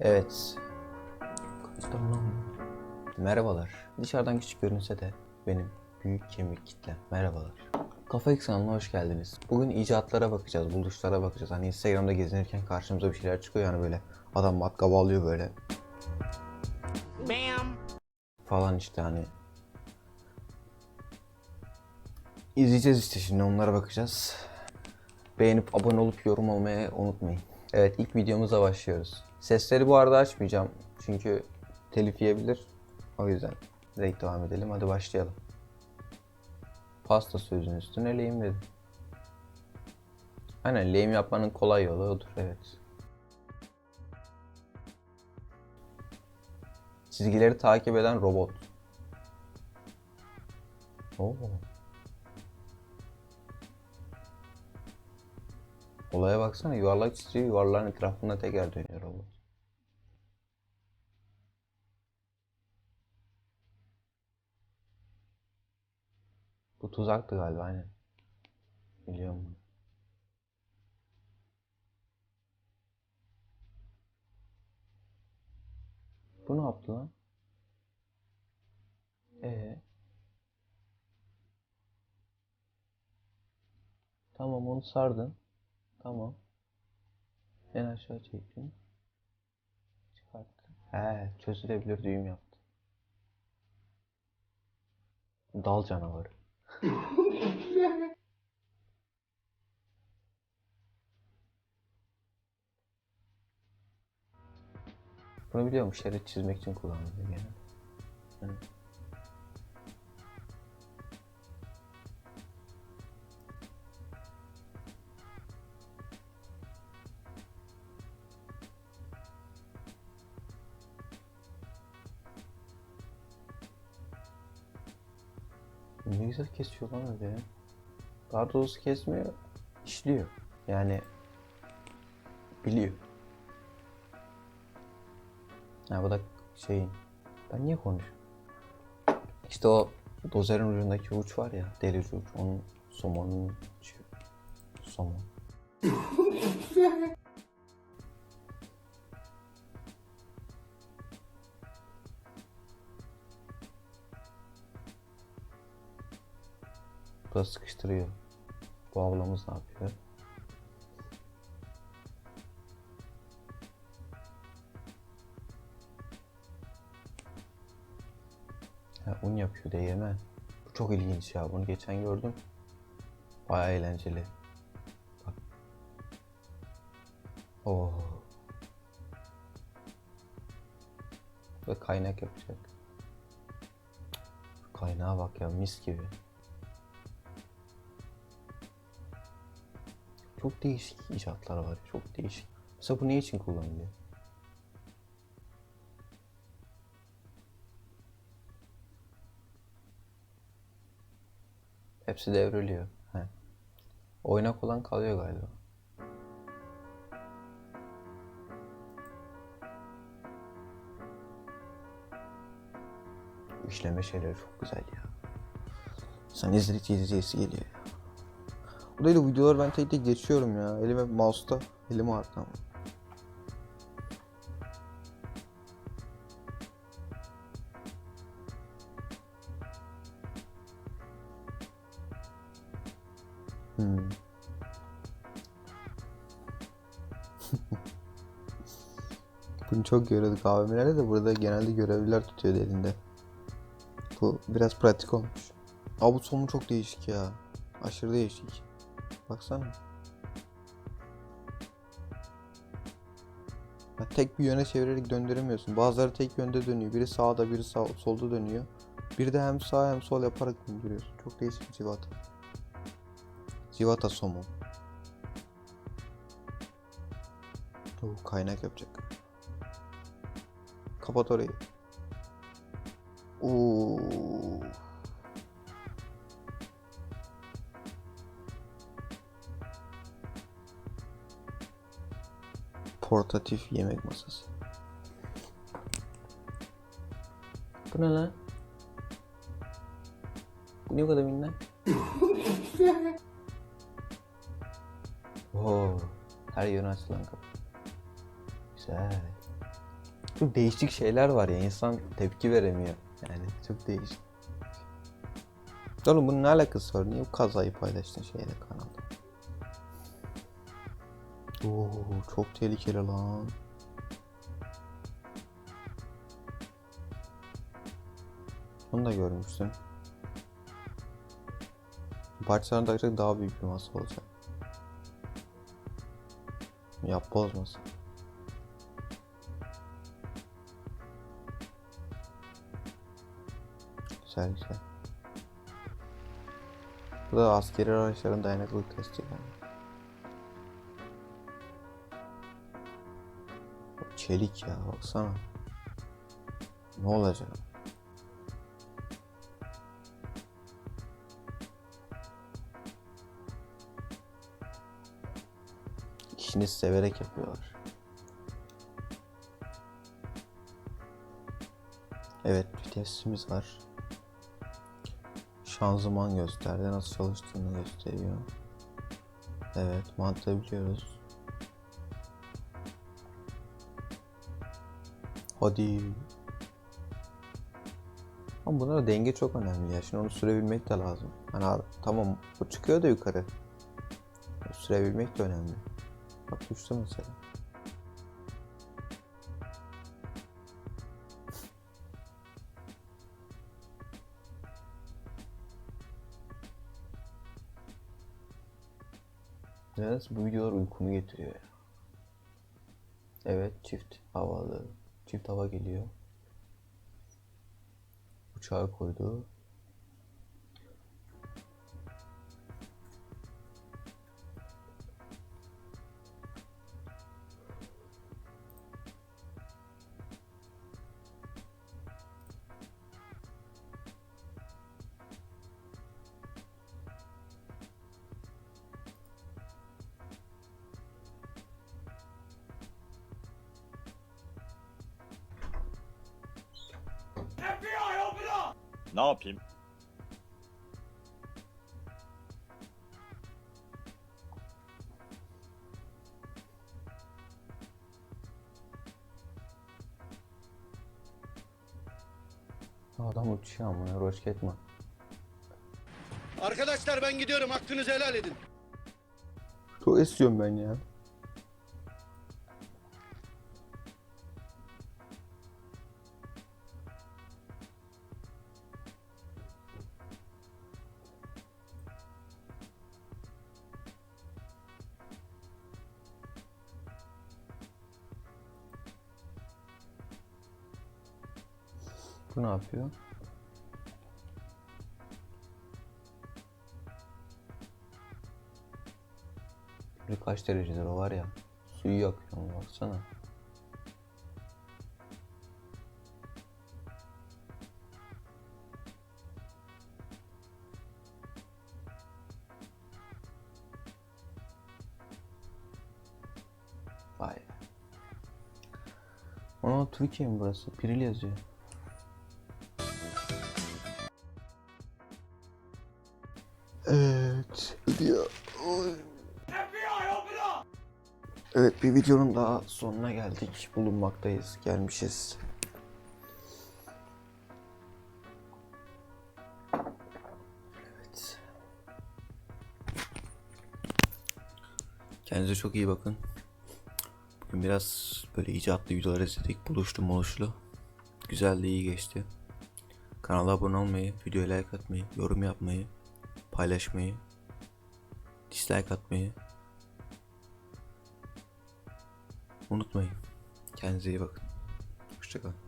Evet. Merhabalar. Dışarıdan küçük görünse de benim büyük kemik kitle. Merhabalar. Kafa X kanalına hoş geldiniz. Bugün icatlara bakacağız, buluşlara bakacağız. Hani Instagram'da gezinirken karşımıza bir şeyler çıkıyor yani böyle. Adam matkabı alıyor böyle Bam. falan işte hani. İzleyeceğiz işte şimdi onlara bakacağız. Beğenip abone olup yorum olmayı unutmayın. Evet ilk videomuza başlıyoruz. Sesleri bu arada açmayacağım çünkü telif yiyebilir. O yüzden direkt devam edelim. Hadi başlayalım. Pasta sözünün üstüne lehim dedim. Aynen lehim yapmanın kolay yolu odur evet. Çizgileri takip eden robot. Oo. Olaya baksana yuvarlak çiziyor yuvarlağın etrafında teker dönüyor robot. Bu tuzaktı galiba aynen. Biliyorum bunu. Bu ne yaptı lan? Ee. Tamam onu sardın. Tamam. En aşağı çektin. Çıkarttın. He, çözülebilir düğüm yaptı. Dal canavarı. Bunu biliyorum şerit çizmek için kullanılıyor gene. Hı. Ne güzel kesiyor lan öyle. Daha doğrusu kesmiyor, işliyor. Yani biliyor. Ha bu da şeyin. Ben niye konuşuyorum? İşte o dozerin ucundaki uç var ya, delici uç. Onun somonun ucu. Somon. Bu da sıkıştırıyor. Bu ablamız ne yapıyor? Ha, un yapıyor değirmen. Bu çok ilginç ya. Bunu geçen gördüm. Baya eğlenceli. Bak. Oh. Ve kaynak yapacak. Kaynağa bak ya mis gibi. Çok değişik icatlar var. Çok değişik. Mesela bu ne için kullanılıyor? Hepsi devriliyor. He. Oynak olan kalıyor galiba. İşleme şeyleri çok güzel ya. Sen izledikçe izleyesi geliyor ya. Bu değil o videoları ben tek tek geçiyorum ya. Elime mouse'da. Elim ağrıdı ama. Hmm. Bunu çok görüyorduk AVM'lerde de burada genelde görevliler tutuyordu elinde. Bu biraz pratik olmuş. Aa bu sonu çok değişik ya. Aşırı değişik. Baksana. Ya tek bir yöne çevirerek döndüremiyorsun. Bazıları tek yönde dönüyor. Biri sağda, biri sağ, solda dönüyor. Bir de hem sağ hem sol yaparak döndürüyorsun. Çok değişik bir civata. Civata somon. Oo, kaynak yapacak. Kapat orayı. Oo. Portatif yemek masası. Bu ne lan? Bu ne kadar minnak? Oo, her yöne açılan kapı. Güzel. Çok değişik şeyler var ya insan tepki veremiyor. Yani çok değişik. Oğlum bunun ne alakası var? Niye bu kazayı paylaştın şeyle kanalda? Oo çok tehlikeli lan. Bunu da. Parçalarını takacak daha büyük bir masa olacak. Yap bozmasın. Güzel güzel. Bu da askeri araçların dayanıklılık testi yani. Çelik ya baksana. Ne olacak? İşini severek yapıyorlar. Evet vitesimiz var. Şanzıman gösterdi. Nasıl çalıştığını gösteriyor. Evet mantığı biliyoruz. Hadi. Ama buna da denge çok önemli ya. Şimdi onu sürebilmek de lazım. Hani tamam bu çıkıyor da yukarı. Sürebilmek de önemli. Bak düştü mesela. Nedense bu videolar uykumu getiriyor ya. Evet çift havalı. Çift hava geliyor. Uçağı koydu. Ne yapayım? Adam uçuyor ama roşket mi? Arkadaşlar ben gidiyorum hakkınızı helal edin. Çok esiyorum ben ya. Bu ne yapıyor? Kaç derecedir o var ya. Suyu yakıyor ama baksana. Vay. Ana Türkiye mi burası? Piril yazıyor. Evet. Bir videonun daha sonuna geldik. Bulunmaktayız. Gelmişiz. Evet. Kendinize çok iyi bakın. Bugün biraz böyle icatlı videolar izledik. Buluştu buluşlu. Güzeldi iyi geçti. Kanala abone olmayı, videoya like atmayı, yorum yapmayı, paylaşmayı, dislike atmayı unutmayın. Kendinize iyi bakın. Hoşçakalın.